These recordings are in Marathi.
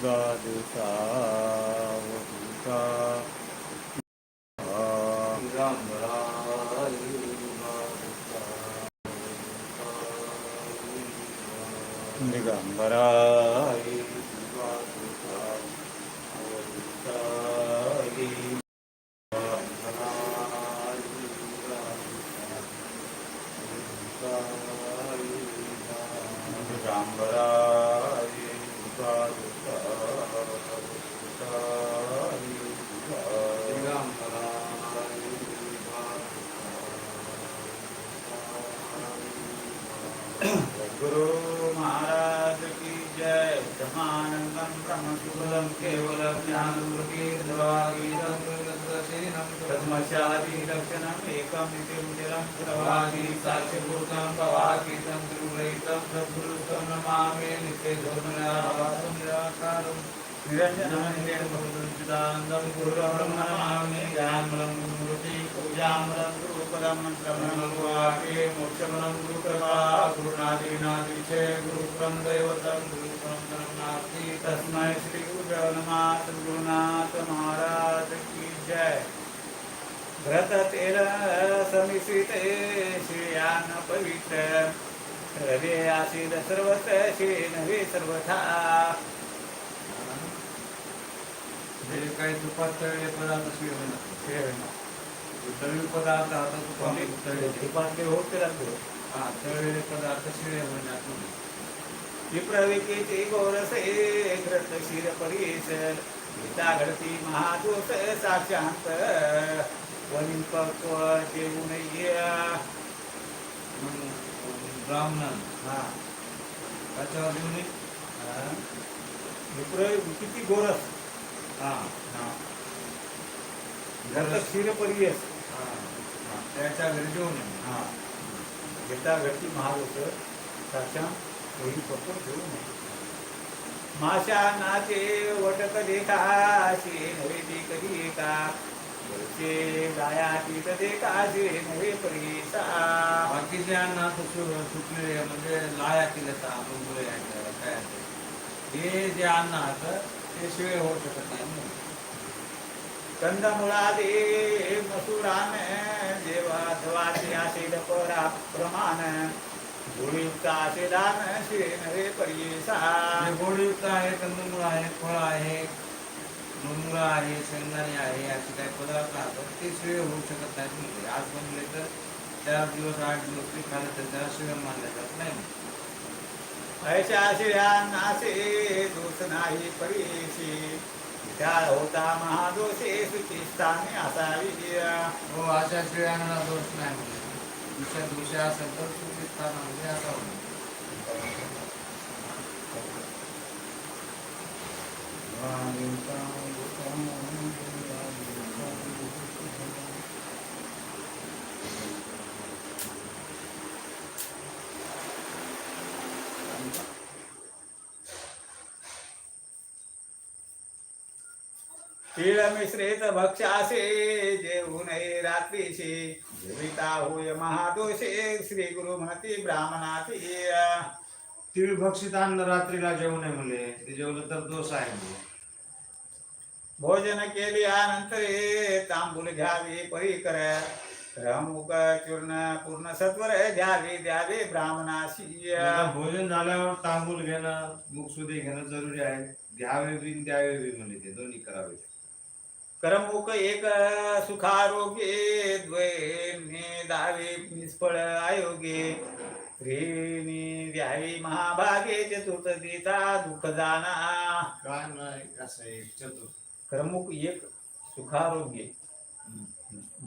दिगादुसावधूता दिगंबराय दिगंबराय ब्रह्म सुखदम केवलम ज्ञानमृगीर्वागीरम तस्मशादि लक्षणम् एकं नित्यं प्रवादी साक्ष्यभूतं भवातीतं गुरुरहितं सद्गुरुतं नमामि नित्यधर्मनिराभासं निराकारं निरञ्जनं निर्मलचिदानन्दं गुरुरहं नमामि ज्ञानमलं गुरुमूर्ति पूजामलं गुरुपदं मन्त्रमलं गुरुवाक्ये मोक्षमलं गुरुकृपा गुरुनादीनादिशे गुरुप्रं दैवतं गुरुप्रं नास्ति तस्मै श्री गुरुदेव नमः सद्गुरुनाथ महाराज की जय भ्रत तेर समिश्रिते श्रेयान पवित्र रवे आसीद सर्वत श्री नवे सर्वथा जे काही तुपात तळलेले पदार्थ शिळे होणार तळलेले पदार्थ आता तुपामध्ये तळलेले तुपातले होते राहतो हा तळलेले पदार्थ शिळे होणार विप्रविकेचे गोरसे घृत शिर परीसर गीता घडती महादोष साक्षांत वनिम पक्व जेवूनय्या मग ब्राह्मण हा त्याच्यावर देऊन हा. विप्र किती गोरस हा हा घरत क्षीर परियस हा त्याच्या घरी जेवण हा गीता घडती महादोष साक्षांत वही पक्व ठेवू नये माशा नाचे वटक देखा नव्हे ते कधी एका वरचे गाया तीत देखा शे नव्हे परीसा बाकीचे अन्न आता सु- सुकलेले म्हणजे लाया केले तर आपण बोलूया काय. हे जे अन्न आता ते शिळे होऊ शकत नाही ना. कंदमुळा दे मसुरान जेवा धवाचे आशेद परा प्रमाण गुळयुक्त आशे दान शे नव्हे परीसा गोडयुक्त आहे कंदमूळ आहे फळ आहे मुंगळा आहे शेंगदाणे आहे असे काही पदार्थ असतात ते शिळे होऊ शकत नाहीत म्हणजे. आज बनले तर चार दिवस आठ दिवस ते खाल्लं तर त्याला शिळे मानले जात नाही. ऐशा दोष नाही परीशी. त्या होता महादोषे सुचिस्थाने असावी. हो अशा शिळ्यांना दोष नाही म्हणजे. दुसऱ्या दिवशी असेल तर चुकी स्थानामध्ये असावं तिळ मिश्रित भक्षासे जेवू नये रात्रीशी. जीविता होय महादोषे श्री गुरु म्हणती ब्राह्मणाती तीळ भक्षित अन्न रात्रीला जेवू नये म्हणले. ते जेवलं तर दोष आहे म्हणजे भोजन केल्यानंतर तांबूल घ्यावे परी कर रमुक चूर्ण पूर्ण सत्वर द्यावे द्यावे ब्राह्मणाशी भोजन झाल्यावर तांबूल घेणं मुखसुदी घेणं जरुरी आहे. घ्यावे बी द्यावे बी म्हणजे ते दोन्ही करावे करमुक एक सुखारोग्ये द्वैने दावे निष्फळ आयोगे. त्रिणी द्यावी महाभागे चतुर्थीचा दुःख जाणा काय नाही असं एक चतुर करमुक एक सुखारोग्य.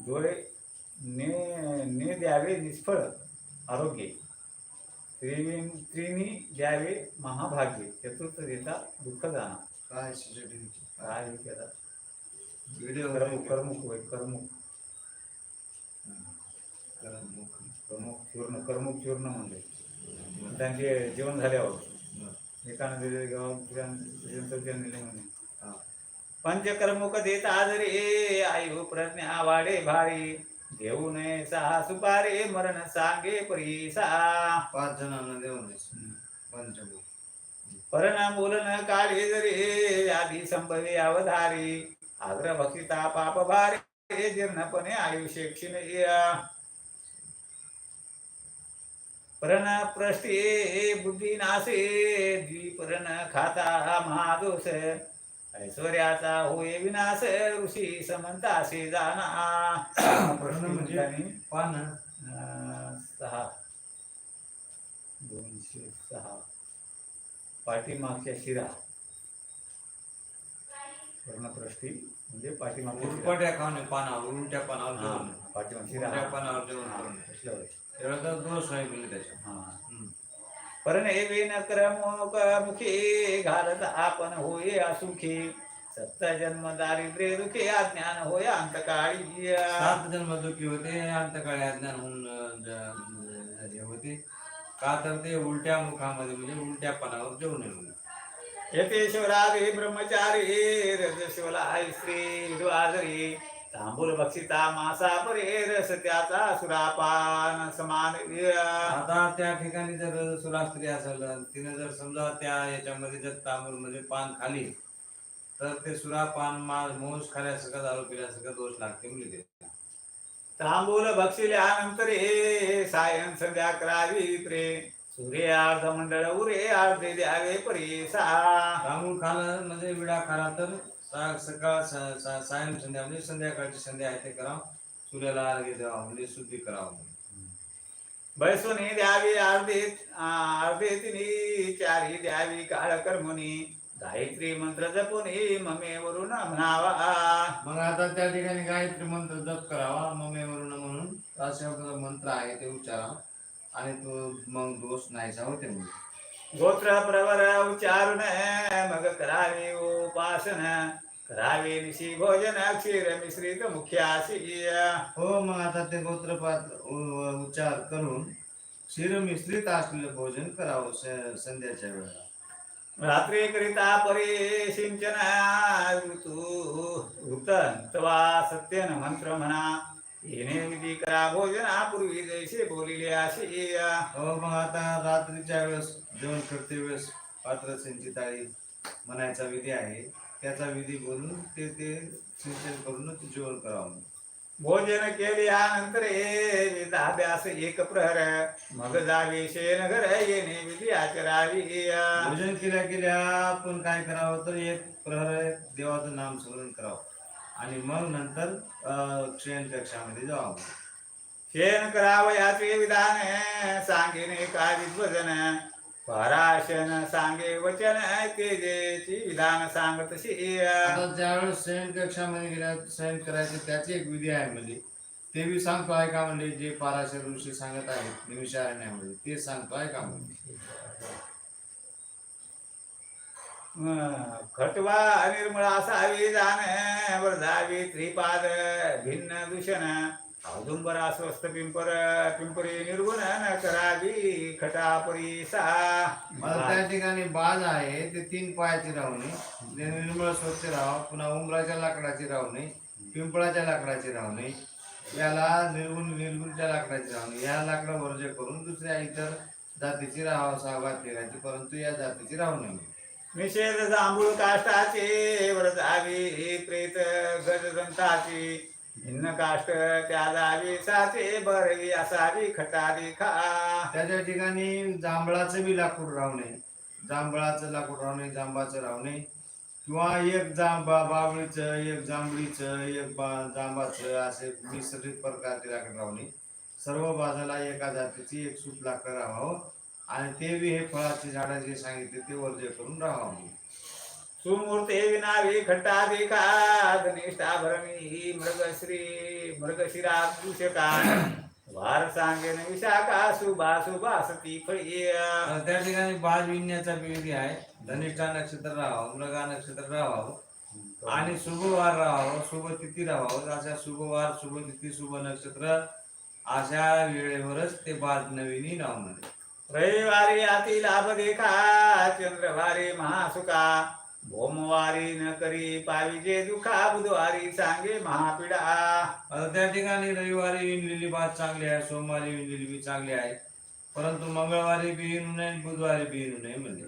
डोळे ने ने द्यावे निष्फळ आरोग्य. त्रिणी त्रिणी द्यावे महाभाग्य चतुर्थ देता दुःख जाणा काय? काय केलं? व्हिडिओ कर्मुक कर्मुक होय कर्मुक करा, मुख. कर्मुक चूर्ण कर्मुक चूर्ण म्हणजे त्यांचे जेवण झाल्यावर एकानं दिले गावात म्हणे हा. पंचकर्मुक देत आदरे आयु प्रज्ञा वाढे भारी घेऊ नये सहा सुपारे मरण सांगे परीसा पाच जणांना देऊन पंचभूत परण बोलन काढे जरे व्याधी संभवे अवधारी आग्र भक्षिता पाप भारे जीर्णपणे आयुष्य क्षीण परण प्रष्टे बुद्धी नासे द्विपरण खाता महादोष. ऐश्वर्याचा होय विनाश ऋषी समंतासे जाना परण म्हणजे? पान सहा. दोनशे सहा. पाठीमागच्या शिरा. वर्णप्रष्टी म्हणजे. उलपट्या पानावर उलट्या पानावर हा, शिरा उलट्या पानावर जेवण हा, करून तसलं होय. तेवढा तर दोष आहे म्हणजे त्याच्यात हा. हम्म. परणे विन क्रमोक मुखे घालत आपण होय असुखी सत्त जन्म दारिद्र्य दुखे अज्ञान होय अंतकाळी सात जन्म दुखी होते अंतकाळी अज्ञान होऊन अं, ज- झाले होते का तर ते उलट्या मुखामध्ये म्हणजे उलट्या पानावर जेवण येऊन यतेश्वरारे ब्रह्मचारी रजस्वला श्री द्वादरी तांबूल बक्षिता मासा परे रस त्याचा सुरापान समान आता त्या ठिकाणी जर सुरास्त्री असेल तिने जर समजा त्या याच्यामध्ये जर तांबूळमध्ये पान खाली तर ते सुरा पान मा मोस खाल्यासकट दारू पिल्यासकट दोष लागते ते तांबूल बक्षिल्यानंतर हे सायन संध्या करावी प्रे सूर्य अर्ध मंडळ उरे अर्धे द्यावे परी सा तांबूळ खालं म्हणजे विडा खाला तर सा- सकाळ सा- सा- सायं संध्या म्हणजे संध्याकाळची संध्या आहे ते करावं. सूर्याला अर्घ्य द्यावं म्हणजे शुद्धी करावं. बैसुनी द्यावी अर्धे अर्धे तिनी चारी द्यावी काळ कर्मुनी. गायत्री मंत्र जपुनी ममे वरून म्हणावा. मग आता त्या ठिकाणी गायत्री मंत्र जप करावा ममेवरून म्हणून. असे मंत्र आहे ते उच्चारा आणि तो मग दोष नाहीसा होते म्हणजे गोत्र प्रवर उच्चारून मग करावे उपासन। करावे निशी भोजन क्षीर मिश्रित मुख्याशी हो मग आता ते गोत्रपात उ- उच्चार करून क्षीर मिश्रित असलेलं भोजन करावं संध्याच्या वेळेला. रात्री करिता परे सिंचन ऋतू सत्यन मंत्र म्हणा। भोजना पूर्वी जैसे बोलिले अशी हो मग आता रात्रीच्या वेळेस जेवण करते वेळेस पात्र सिंचिताळी म्हणायचा विधी आहे त्याचा विधी बोलून ते ते सिंचन करूनच जेवण करावं भोजन केल्यानंतर हे वेदाभ्यास एक प्रहर मग जावे शेन घर येणे विधी आचरावी भोजन केल्या केल्या आपण काय करावं तर एक प्रहर देवाचं नाम स्मरण करावं. आणि मग नंतर अं, शयन कक्षामध्ये जाऊ. शेन करावयाचे विधान सांगेने काय भजन पराशन सांगे वचन तेजेची विधान सांगत ज्यावेळेस शयन कक्षामध्ये गेल्या शयन करायचे त्याची एक विधी आहे म्हणजे ते बी सांगतो आहे का म्हणजे जे पाराशर ऋषी सांगत आहेत निमिषारण्यामध्ये म्हणजे, ते सांगतो आहे का म्हणजे? खटवा निर्मळ असावी जाण वरदावी त्रिपाद भिन्न दूषण औदुंबर अस्वस्थ पिंपर पिंपरी निर्गुण न करावी खटापरी सहा. मला त्या ठिकाणी बाज आहे ते तीन पायाची रावणे निर्मळ स्वच्छ राव पुन्हा उंबराच्या लाकडाची रावणे पिंपळाच्या लाकडाची रावणे याला निर्गुण निर्गुणच्या लाकडाची रावणे या लाकडं वर्ज करून दुसऱ्या इतर जातीची राहावं सहभाग घेण्याची परंतु या जातीची राहू नये. निषेध जांभूळ काष्टाचे वरदावी प्रेत गजदंताची भिन्न काष्ट त्या दावी साचे बरवी असावी खटारी खा. त्याच्या ठिकाणी जांभळाचं बी लाकूड रावणे जांभळाचं लाकूड रावणे जांबाचं रावणे किंवा एक जांबा बावळीचं एक जांभळीचं एक बा जांबाचं असे मिश्रित प्रकारचे लाकड रावणे सर्व बाजूला एका जातीची एक सूप लाकडं राहावं. आणि ते बी हे फळाचे झाडाचे सांगितले ते वर्जय करून राहावं सुमूर्ते विनावी खट्टादी खा धनिष्ठा भरणी मृगश्री मृगशिरा दूषका वार सांगेन विशाखा शुभा शुभा सती फळी त्या ठिकाणी बाज विणण्याचा विधी आहे. धनिष्ठा नक्षत्र राहावं मृगा नक्षत्र राहावं. आणि शुभवार राहावं शुभ तिथी राहावं. अशा शुभवार शुभ तिथी शुभ नक्षत्र अशा वेळेवरच ते बाज नवीनी नाव म्हणजे रविवारी अति लाभ देखा चंद्रवारी महासुका. भोमवारी न करी पाविजे दुखा बुधवारी सांगे महापीडा. आता त्या ठिकाणी रविवारी विणलेली बाज चांगली आहे सोमवारी विणलेली बी चांगली आहे. परंतु मंगळवारी बी विणू नये बुधवारी बी विणू नये म्हणजे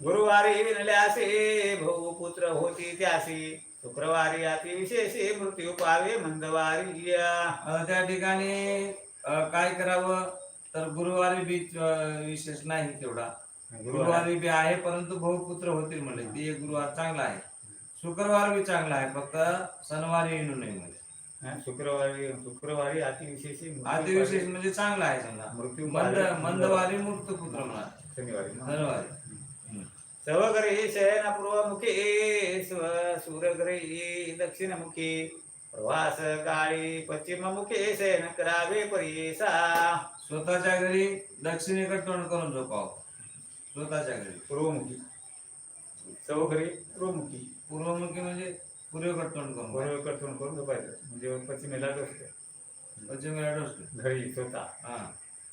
गुरुवारी विनल्यासे भाऊ पुत्र होती त्यासी. शुक्रवारी अति विशेषी मृत्यू पावे मंदवारी त्या ठिकाणी काय करावं? तर गुरुवारी बी विशेष नाही तेवढा. गुरुवारी. बी आहे परंतु बहुपुत्र होतील म्हणजे ते एक गुरुवार चांगला आहे. शुक्रवार बी चांगला आहे फक्त सणवारी येणू नये म्हणजे शुक्रवारी शुक्रवारी अतिविशेषी अतिविशेष म्हणजे चांगला आहे समजा. मृत्यू मंद मंदवारी मुक्त पुत्र म्हणा. शनिवारी. धन्यवाद सवग्रही शयनपूर्वमुखी स्व- सूरग्रही दक्षिणमुखी प्रवास काळी पश्चिममुखी शयन करावे परीसा. स्वतःच्या घरी दक्षिणेकडे तोंड करून झोपावं. स्वतःच्या घरी. पूर्वमुखी. सवग्रही पूर्वमुखी. पूर्वमुखी म्हणजे पूर्वेकडे तोंड करून पूर्वेकडे तोंड करून झोपायचं. म्हणजे पश्चिमेला डोसतं पश्चिमेला डोसलं घरी स्वतः. हा.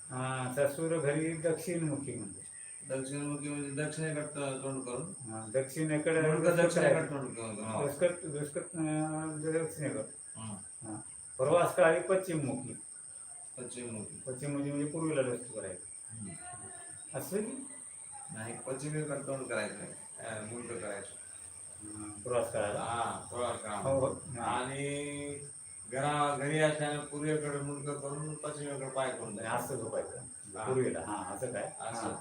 हा, ससूर घरी दक्षिणमुखी म्हणजे दक्षिणमुखी म्हणजे दक्षिणेकडे तोंड करून. हा, दक्षिणेकडे दक्षिणेकडे तोंड करून. दुष्कट दुष्कट दक्षिणेकडे. प्रवास काळी पश्चिममुखी. पश्चिममुखी म्हणजे पूर्वेला डोसतो करायचं. असं की? नाही पश्चिमेकडे तोंड करायचं नाही. करायचं. प्रवास काळाला हा प्रवास करा. हो हो. आणि घरा घरी असताना पूर्वेकडे मुलगं करून पश्चिमेकडे पाय करून. असं झोपायचं. पूर्वेला. हा असं काय? असं.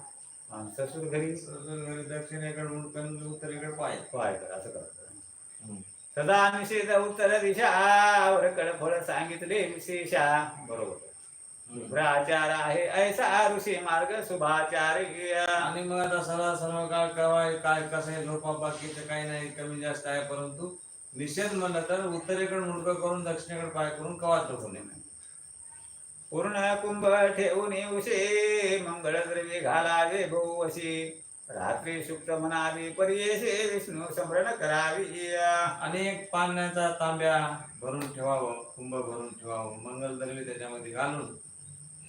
ससूर घरी? ससून घरी दक्षिणेकडे मुलगं उत्तरेकडे पाय. पाय कर असं करायचं. सदा निषेध उत्तर दिशा वर फळ सांगितले विशेषा बरोबर. शुभ्राचार आहे ऐसा ऋषी मार्ग शुभाचार्य। आणि मग आता सर्व सर्व काळ कवाय काय कसं आहे झोपा बाकीचं काही नाही कमी जास्त आहे परंतु निषेध म्हणलं तर उत्तरेकडे मुलगं करून दक्षिणेकडे पाय करून कवा झोपू नये पूर्ण कुंभ ठेवून उशे मंगळ द्रव्ये घालावे बहुवशी रात्री सुप्त म्हणावी पर्येसे विष्णू स्मरण करावी. एक पाण्याचा तांब्या भरून ठेवावं कुंभ भरून ठेवावं मंगलद्रव्य त्याच्यामध्ये घालून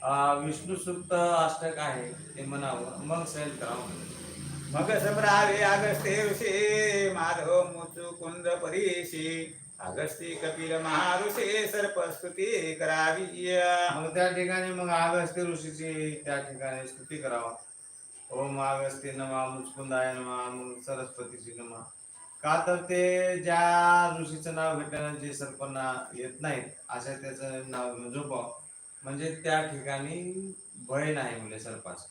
विष्णू सुप्त अष्टक आहे ते म्हणावं. मग सैल करावं. मग समरावे अगस्ते ऋषी माधव मुचु कुंद परीशी अगस्ती कपिल महाऋषी सर्पस्तुती करावी. मग त्या ठिकाणी मग अगस्त्य ऋषीची त्या ठिकाणी स्तुती करावा. ओम अगस्त्य नमा मुचकुंदाय नमा मग सरस्वतीची नमा. का तर ते ज्या ऋषीचं नाव घेतल्यानं जे सर्पांना येत नाहीत अशा त्याचं नाव घेऊन झोपाव म्हणजे त्या ठिकाणी भय नाही म्हणजे सर्पाचं.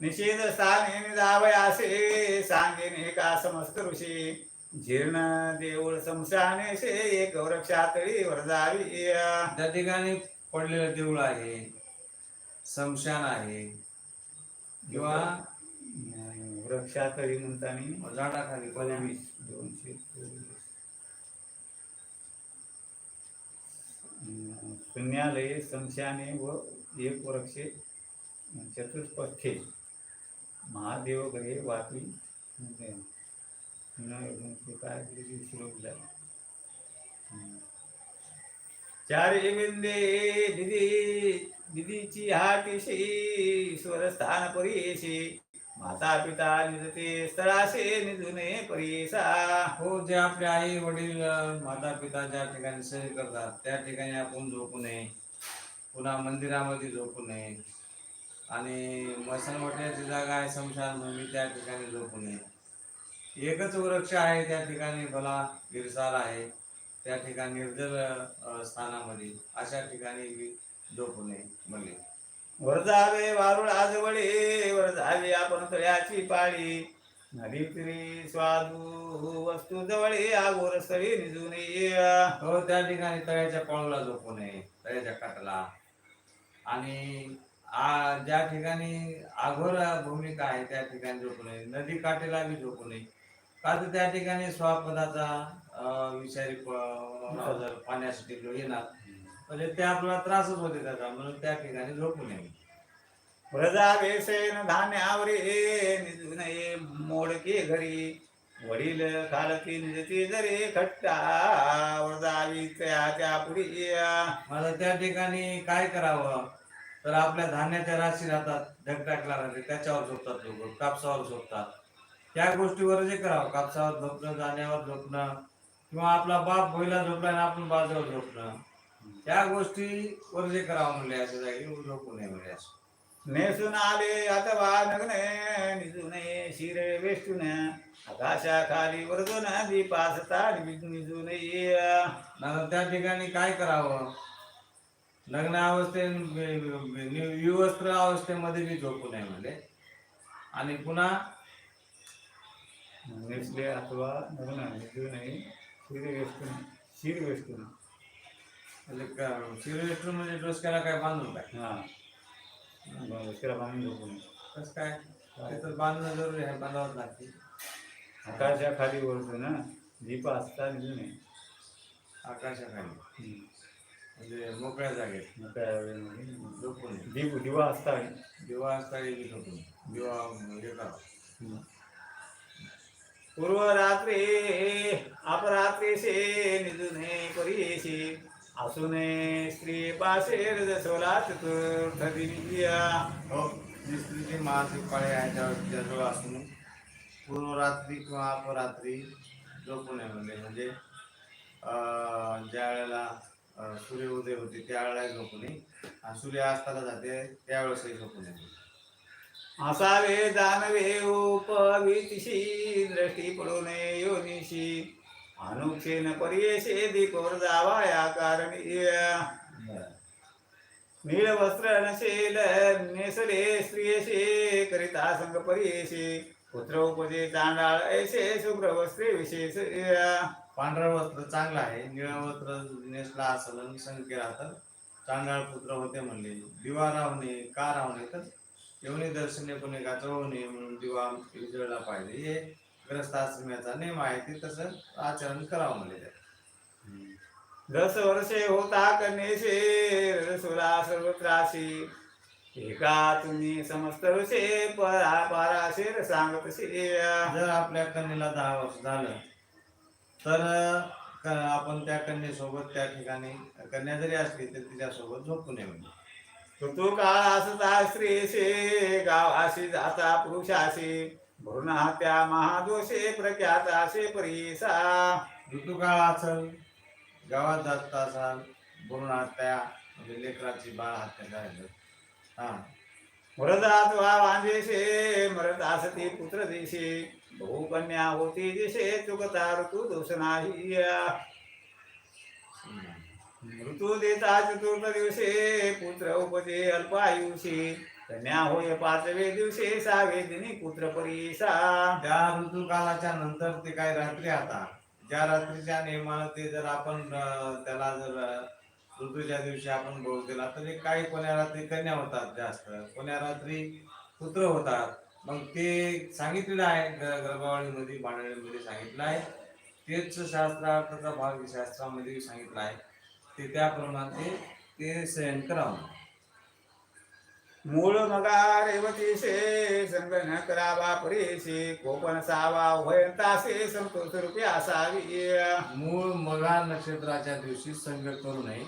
निषेध स्थाने जावयासे सांगेने का समस्त ऋषी. जीर्ण देऊळ समशाने से एक वृक्षातळी वरदावी त्या ठिकाणी पडलेलं देऊळ आहे समशान आहे. किंवा वृक्षातळी म्हणताना झाडाखाली दोनशे. शून्यालये संशयाने व एक वृक्षे चतुष्पथे महादेवग्रहे वापी काय श्लोक झाला हं. चारी बिंदे दिदी दिदीची हाटीशी स्वरस्थान परीशी माता पिता निजते स्थळासे निजुने परीसा. हो जे आपले आई वडील माता पिता ज्या ठिकाणी सेवे करतात त्या ठिकाणी आपण झोपू नये. पुन्हा मंदिरामध्ये झोपू नये. आणि मसनवट्याची जागा आहे स्मशानभूमी त्या ठिकाणी झोपू नये. एकच वृक्ष आहे त्या ठिकाणी भला गिरसाल आहे. त्या ठिकाणी निर्जल स्थानामध्ये अशा ठिकाणी झोपू नये भले वरजावे वारुळ आजवळे वरजावे आपण तळ्याची पाळी. नदी तिरी स्वादू वस्तू जवळे आगोर स्थळी निजून ये हो त्या ठिकाणी तळ्याच्या पळूला झोपू नये तळ्याच्या काठाला. आणि आ ज्या ठिकाणी आघोर भूमिका आहे त्या ठिकाणी झोपू नये. नदी काठेला बी झोपू नये. का तर त्या ठिकाणी स्वापदाचा विषारी पाण्यासाठी येणार. म्हणजे ते आपल्याला त्रासच होते त्याचा म्हणून त्या ठिकाणी झोपू नये व्रजावे सेन धान्यावरे निजून ये मोडके घरी. वडील खालती निजती जरे खट्टा वरजावी त्या त्या पुढी मला त्या ठिकाणी काय करावं? तर आपल्या धान्याच्या राशी राहतात ढगटाकला राहते त्याच्यावर झोपतात लोक कापसावर झोपतात. त्या गोष्टीवर जे करावं कापसावर झोपणं धान्यावर झोपणं किंवा आपला बाप भोईला झोपला आणि आपण बाजूवर झोपणं. त्या गोष्टीवर जे करावं म्हणले अशा जागी झोपू नये म्हणजे असं. नेसून आले अथवा नग्न निजूने शिर वेष्टून. आकाशा खाली वरदून दीपासता निजून त्या ठिकाणी काय करावं? लग्न अवस्थे विवस्त्र अवस्थेमध्ये बी झोपू नये म्हणजे आणि पुन्हा नेसले अथवा नग्न निजून शिर वेष्टून शिर वेष्टून. म्हणजे शिरवेस्टर म्हणजे डोसक्याला काय बांधून काय? हा. उशिरा बांधून नये कसं काय? ते तर बांधणं जरुरी आहे बांधावंच लागते. आकाशा खाली वरदून दीप असता निजून आकाशाखाली म्हणजे मोकळ्या जागेत. झोपू नये दीप दिवा असता दिवा असता येईल झोपून. दिवा हे करावं पूर्व रात्री अपरात्री से निजुने परियेशी असुने स्त्री पाशेर जसोला चतुर्थ दिनिया हो जी स्त्रीची मासिक पाळी आहे त्यावर जवळ असून पूर्वरात्री किंवा अपरात्री झोपून म्हणजे म्हणजे ज्या वेळेला सूर्य उदय होते त्यावेळेला झोपू नये आणि सूर्य असताना जाते त्यावेळेसही झोपू नये असावे दानवे उपवितिशी दृष्टी पडू नये योनिशी. अनुक्षेन परियेशे कोरदावाया कारणीय। या नीळ वस्त्र नशेल नेसले स्त्रियेशे करिता संग परियेशे पुत्र उपजे चांडाळ ऐसे शुभ्र वस्त्रे विशेष। पांढरा वस्त्र चांगलं आहे निळ वस्त्र नेसला असेल आणि संख्य राहतात चांडाळ पुत्र होते म्हणले दिवा रावणे का रावणे तर? येऊने दर्शने पुणे गाचवणे म्हणून दिवा उजळला पाहिजे. हे ग्रस्ताश्रमाचा नियम आहे ते तसं आचरण करावं त्यात. दस वर्षे होता कन्येशे रसुला सर्वत्राशी एका तुम्ही समस्त ऋषे परा पाराशेर सांगतसे जर आपल्या कन्येला दहा वर्ष झालं तर आपण त्या कन्येसोबत त्या ठिकाणी कन्या जरी असली तर तिच्यासोबत झोपू नये म्हणजे ऋतू काळ असता स्त्रीशे गावाशी जाता पुरुषाशी. भरून त्या महादोषे प्रख्यात असे परीसा. ऋतुकाळ असेल गावात जात असाल भ्रूण हत्या म्हणजे लेकराची बाळ हत्या झाली. हा. मृदात वा वांजेशे मरत असती पुत्र देशे बहुकन्या होती दिशे चुकता ऋतू दोष नाही. ऋतू देता चतुर्थ दिवसे पुत्र उपजे अल्पायुषी. कन्या होय पाचवे दिवशी सहावे दिनी पुत्र परीसा. त्या ऋतुकालाच्या नंतर ते काही रात्री आता. ज्या रात्रीच्या नियमानं ते जर आपण अं, त्याला जर अं, ऋतूच्या दिवशी आपण भोग दिला तर ते काही कोण्या रात्री कन्या होतात जास्त. कोण्या रात्री पुत्र होतात. मग ते सांगितलेलं आहे ग- गर्भावळीमध्ये बाणळीमध्ये सांगितलं आहे. तेच शास्त्रार्थाचा भाग शास्त्रामध्ये सांगितला आहे. ते त्याप्रमाणे ते ते सहन करावं मूळ मगा रेवतीशे संगण करावा परेशे. कोपण सावा उभयंतासे संतोष रूपी असावी. मूळ मगा नक्षत्राच्या दिवशी संग करू नये.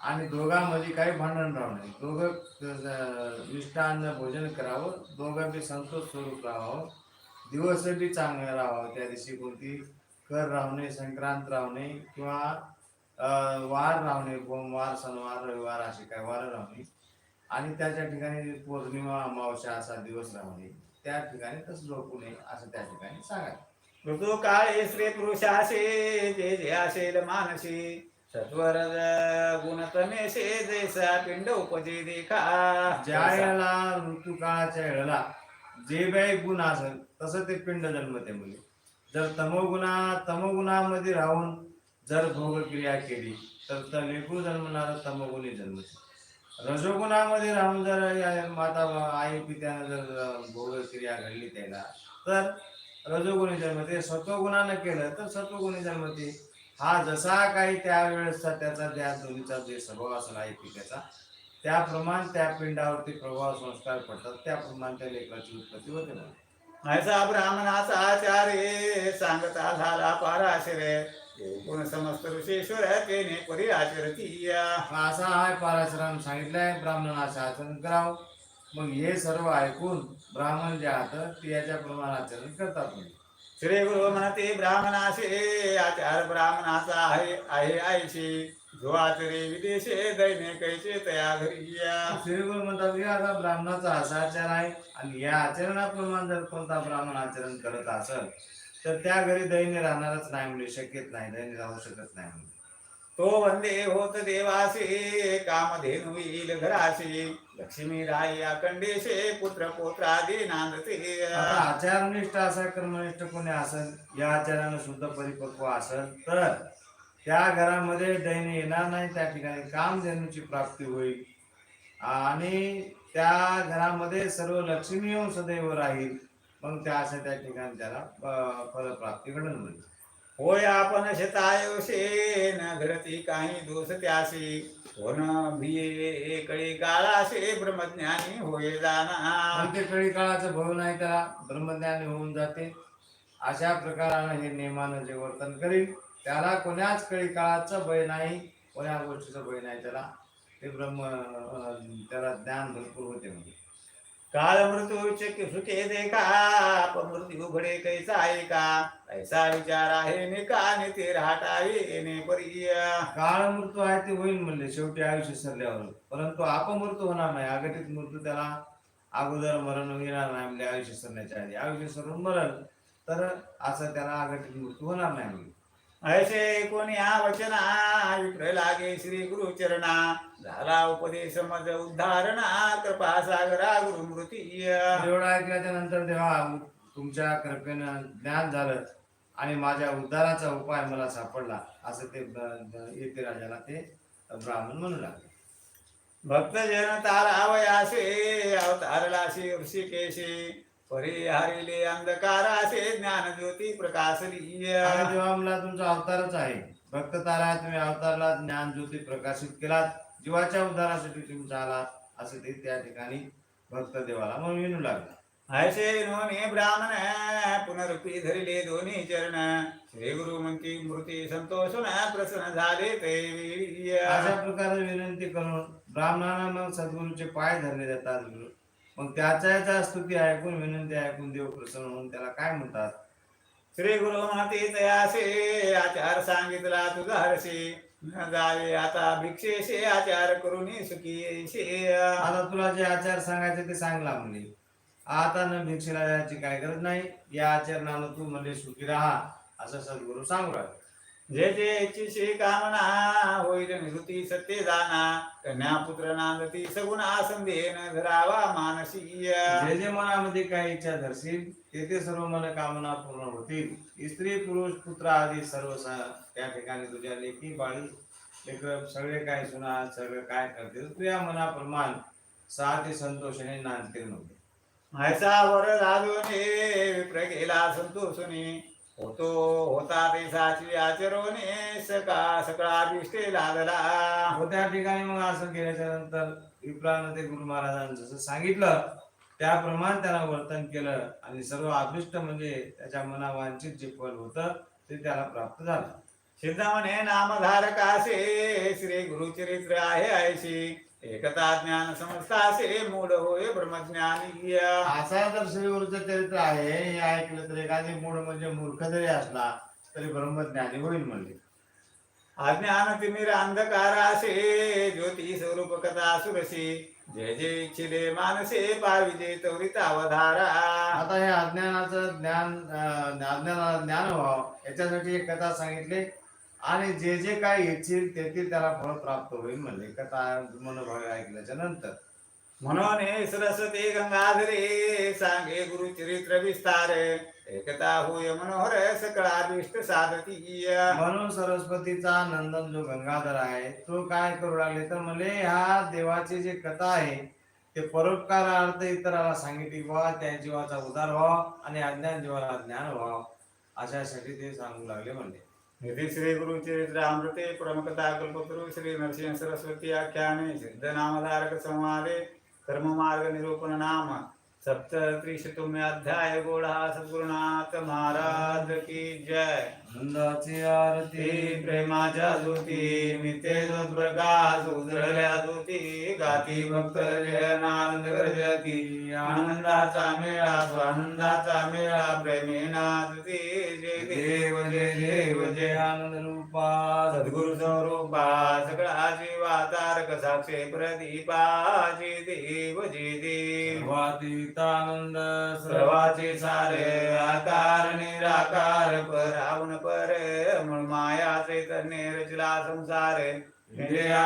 आणि दोघांमध्ये काही भांडण राहू नये. दोघं अं, मिष्टान्न भोजन करावं. दोघं बी संतोष स्वरूप राहावं. दिवस बी चांगलं राहावं. त्या दिवशी कोणती कर राहू नये संक्रांत राहू नये किंवा वार राहू नये. सोमवार सणवार रविवार असे काही वार राहू नये. आणि त्याच्या ठिकाणी पौर्णिमा अमावस्या असा दिवस राहू नये त्या ठिकाणी तसं झोपू नये असं त्या ठिकाणी सांगायचं ऋतू काळे स्त्री पुरुषाशे जे जे असेल मानसी सत्वर गुणतमेशे जैसा पिंड उपजे देखा ज्या वेळेला ऋतुकाळाच्या वेळेला जे काही गुण असेल तसं ते पिंड जन्मते मुली. जर तमोगुणा तमोगुणामध्ये राहून जर भोगक्रिया केली तर लेकरू जन्मणार तमोगुणी जन्मते. रजोगुणामध्ये राहून जर या माता आई पित्यानं जर भोगक्रिया घडली त्याला तर रजोगुणी जन्मते. सत्वगुणानं केलं तर सत्वगुणी जन्मते. हा जसा काही त्यावेळेसचा त्याचा त्या दोन्हीचा जे स्वभाव असेल आई पित्याचा त्याप्रमाणे त्या पिंडावरती प्रभाव संस्कार पडतात. त्याप्रमाणे त्या लेकराची उत्पत्ती होते म्हणून. ऐसा ब्राह्मणाचा आचार्य सांगता झाला पाराशिरे. एकूण समस्त ऋषेश्वर तेने परी आचरती असा हा पाराशराम सांगितलंय ब्राह्मणाचं आचरण करावं. मग हे सर्व ऐकून ब्राह्मण जे आहात ते याच्या प्रमाणे आचरण करतात म्हणजे श्री गुरु म्हणते ब्राह्मणाशे आचार ब्राह्मणाचा आहे आहे आयशी जो आचरे विदेशे दैने कैसे तया घरी या श्रीगुरु म्हणतात की आता ब्राह्मणाचा असा आचार आहे आणि या आचरणाप्रमाणे जर कोणता ब्राह्मण आचरण करत असेल तर त्या घरी दैन्य राहणारच नाही म्हणजे शक्यत नाही. दैन्य राहू शकत नाही म्हणजे तो वंदे होत देवासे कामधेनु येईल घराशी. लक्ष्मी राई अखंडेशे पुत्र पोत्रादी नांदते. आता आचारनिष्ठ असा कर्मनिष्ठ कोणी असेल या आचारानं शुद्ध परिपक्व असेल तर त्या घरामध्ये दैन्य येणार नाही. त्या ठिकाणी कामधेनूची प्राप्ती होईल. आणि त्या घरामध्ये सर्व लक्ष्मी येऊन सदैव राहील. मग त्या असं त्या ठिकाणी त्याला फलप्राप्ती घडून होईल होय आपण शतायुषे न घडती काही दोष त्यासी होण भिये कळी काळाशे ब्रह्मज्ञानी होय जाणार. ते कळी काळाचं भव नाही त्याला ब्रह्मज्ञानी होऊन जाते. अशा प्रकारानं हे नियमानं जे वर्तन करील त्याला कोण्याच कळी काळाचं भय नाही कोण्या गोष्टीचं भय नाही त्याला. ते ब्रह्म त्याला ज्ञान भरपूर होते म्हणजे. काळ मृत्यू सुखे दे का? मृत्यू घडे कैसा आहे का? ऐसा विचार आहे ने ते राहटावे ने परी काळ मृत्यू आहे ते होईल म्हणले शेवटी आयुष्य सरल्यावर. परंतु अपमृत्यू होणार नाही अघटित मृत्यू त्याला अगोदर मरण येणार नाही म्हणजे आयुष्य सरण्याच्या आधी. आयुष्य सरून मरण तर असं त्याला अगटीत मृत्यू होणार नाही म्हणजे ऐसे कोणी हा वचना विठ्ठल लागे श्री गुरु चरणा झाला उपदेश मज उद्धारणा कृपा सागरा गुरु मृती एवढं ऐकल्याच्या नंतर तेव्हा तुमच्या कृपेनं ज्ञान झालं आणि माझ्या उद्धाराचा उपाय मला सापडला. असं ते येते राजाला ते ब्राह्मण म्हणू लागले. भक्त जन तारावयासे अवतारलाशी ऋषिकेशी. परिहारिले अंधकारासे ज्ञान ज्योती प्रकाशली आणि तेव्हा मला तुमचा अवतारच आहे. भक्त तारा तुम्ही अवतारला ज्ञान ज्योती प्रकाशित केलात. जीवाच्या उद्धारासाठी तुमचा आलात असं ते त्या ठिकाणी भक्त देवाला म्हणून विनू लागला. ऐसे नोने ब्राह्मण पुनरुपी धरिले दोन्ही चरण. श्री गुरु मंती मृती संतोषून प्रसन्न झाले ते. अशा प्रकारे विनंती करून ब्राह्मणांना मग सद्गुरूचे पाय धरले जातात मग त्याच्या याच्या स्तुती ऐकून विनंती ऐकून देव प्रसन्न म्हणून त्याला काय म्हणतात? श्री गुरु म्हणते तयासे आचार सांगितला तुझा हरशी जावे आता भिक्षेशे आचार करून सुखी आता तुला जे आचार सांगायचे ते सांगला म्हणले आता न भिक्षेला जायची काय गरज नाही. या आचरणानं तू म्हणजे सुखी राहा असं सद्गुरू सांगू लागले. जे जे इच्छिशी कामना होईल निवृत्ती सत्य जाना कन्या पुत्र नांदती सगुणा संधेन धरावा मानसी जे जे मनामध्ये काही इच्छा धरशील ते ते सर्व मन कामना पूर्ण होतील. स्त्री पुरुष पुत्र आदी सर्व त्या ठिकाणी तुझ्या लेखी बाळी लेकर सगळे काय सुना सगळं काय करतील तुझ्या मनाप्रमाण साथे संतोषाने नांदतील म्हणजे ऐसा वर लादोने विप्र गेला संतोषुनी. होतो होता ते साची आचरोने सका सकाळा दिष्टे लागला. व त्या ठिकाणी मग असं केल्याच्यानंतर विप्रानं ते गुरु महाराजांनी जसं सांगितलं त्याप्रमाणे त्याला वर्तन केलं आणि सर्व अदृष्ट म्हणजे त्याच्या मनावांचित जे फल होतं ते त्याला प्राप्त झालं. सिद्ध म्हणे नामधारकासे श्री गुरुचरित्र आहे ऐशी. एकता ज्ञान समजतासे मूळ होय ब्रह्मज्ञानी असा जर श्रीगुरूचं चरित्र आहे हे ऐकलं तर एखादी मूळ म्हणजे मूर्ख जरी असला तरी ब्रह्मज्ञानी होईल म्हणजे अज्ञान तिमिर अंधकारासे ज्योती स्वरूप कथा सुरशी जय जय इच्छिले मानसे पाविजे त्वरित अवधारा आता हे अज्ञानाचं ज्ञान अं, अज्ञानाला ज्ञान व्हावं याच्यासाठी एक कथा सांगितली. आणि जे जे काय इच्छिल तेथील त्याला फळ प्राप्त होईल म्हणजे कथा मनोभाग ऐकल्याच्या नंतर. म्हणून हे सरस्वती गंगाधरे सांगे गुरुचरित्र विस्तार. एकता होय मनोहर सकळाभिष्ट साधती. म्हणून सरस्वतीचा नंदन जो गंगाधर आहे तो काय करू लागले तर म्हणजे ह्या देवाची जी कथा आहे ते परोपकारार्थ इतराला सांगितली व्हा त्या जीवाचा उद्धार व्हावा आणि अज्ञान जीवाला ज्ञान व्हावं. अशासाठी ते सांगू लागले म्हणजे यदि श्री गुरु चरित्र अमृते प्रमुख दाखल पुरु श्री नरसिंह सरस्वती आख्या सिद्ध नाम धारक कर्म मार्ग निरूपण नाम सप्तम अध्याय गोड़ा सदगुरुनाथ महाराज की जय। आनंदाची आरती प्रेमाच्या ज्योती मिते प्रकाश उजळल्या ज्योती गाती भक्त जयनानंद गर्जती आनंदाचा मेळा स्वानंदाचा मेळा प्रेमेना ज्योती जय देव जय देव जय आनंद रूपा सद्गुरु स्वरूपा सगळा जीवा तारक साक्षी प्रदीपा. जय देव जय देव. सर्वातीतानंद सर्वाचे सारे आकार निराकार परावण पर मूळ माया चैतन्य रचला संसार. विजया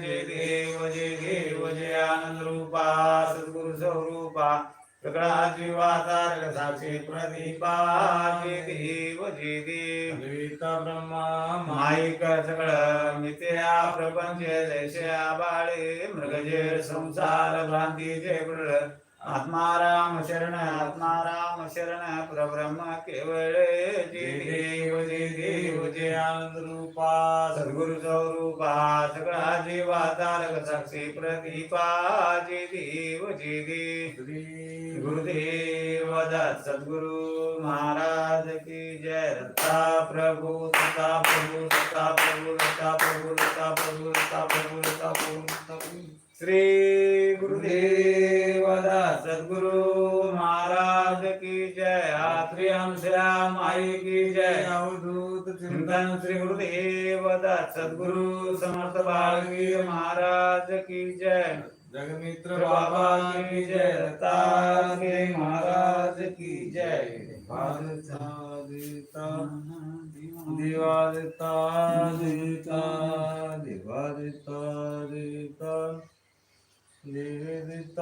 जय देव जय देव जय आनंद रूपा सद्गुरु स्वरूपा. सगळा साक्षी प्रदीपा जय देव जय देव. ब्रह्मा माईक सगळं मित्या प्रपंच जैसे बाळे मृगजे संसार भ्रांती जय आत्मा राम शरण आत्मा राम शरण परब्रह्म केवळ देव जे देव जे आनंद रूपा सद्गुरु स्वरूपा सगळा जीवा तारक साक्षी प्रतिपा जे देव जे देव गुरुदेव दत्त सद्गुरु महाराज की जय रत्ता प्रभु तथा प्रभु तथा प्रभु तथा प्रभु तथा प्रभु तथा प्रभु तथा प्रभु श्री गुरुदेव सद्गुरु महाराज की जय। आत्री श्याम आई की जय। अवधूत चिंतन श्री गुरुदेव सद्गुरु समर्थ बाळवीर महाराज की जय। जगमित्र बाबा की जय। दत्तात्रेय महाराज की जय। देता देवा देता देता देवा देता 你的的大